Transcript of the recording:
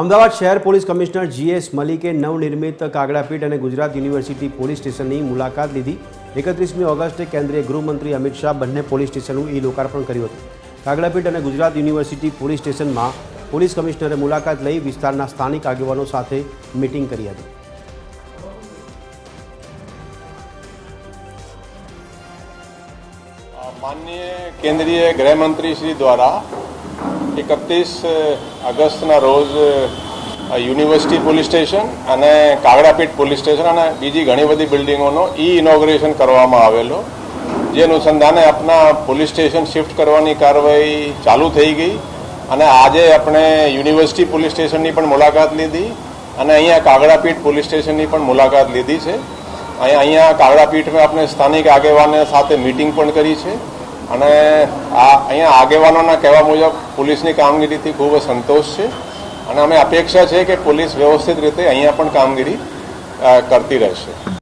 અમદાવાદ શહેર police commissioner GS મલિકે નવનિર્મિત કાગડાપીઠ અને ગુજરાત યુનિવર્સિટી પોલીસ સ્ટેશનની મુલાકાત લીધી. એકત્રીસમી ઓગસ્ટે કેન્દ્રીય ગૃહમંત્રી અમિત શાહ બંને પોલીસ સ્ટેશનનું ઈ લોકાર્પણ કર્યું હતું. કાગડાપીઠ અને ગુજરાત યુનિવર્સિટી પોલીસ સ્ટેશનમાં પોલીસ કમિશનરે મુલાકાત લઈ વિસ્તારના સ્થાનિક આગેવાનો સાથે મિટિંગ કરી હતી. માનનીય કેન્દ્રીય ગૃહમંત્રી શ્રી દ્વારા એકત્રીસ ઓગસ્ટના રોજ યુનિવર્સિટી પોલીસ સ્ટેશન અને કાગડાપીઠ પોલીસ સ્ટેશન અને બીજી ઘણી બધી બિલ્ડિંગોનો ઈ ઇનોગ્રેશન કરવામાં આવેલો. જે અનુસંધાને આપણા પોલીસ સ્ટેશન શિફ્ટ કરવાની કાર્યવાહી ચાલુ થઈ ગઈ અને આજે આપણે યુનિવર્સિટી પોલીસ સ્ટેશનની પણ મુલાકાત લીધી અને અહીંયા કાગડાપીઠ પોલીસ સ્ટેશનની પણ મુલાકાત લીધી છે. અહીંયા કાગડાપીઠમાં આપણે સ્થાનિક આગેવાનો સાથે મિટિંગ પણ કરી છે. અને આ અહીંયા આગેવાનોના કહેવા મુજબ પોલીસની કામગીરીથી ખૂબ સંતોષ છે. અને અમે અપેક્ષા છે કે પોલીસ વ્યવસ્થિત રીતે અહીંયા પણ કામગીરી કરતી રહેશે.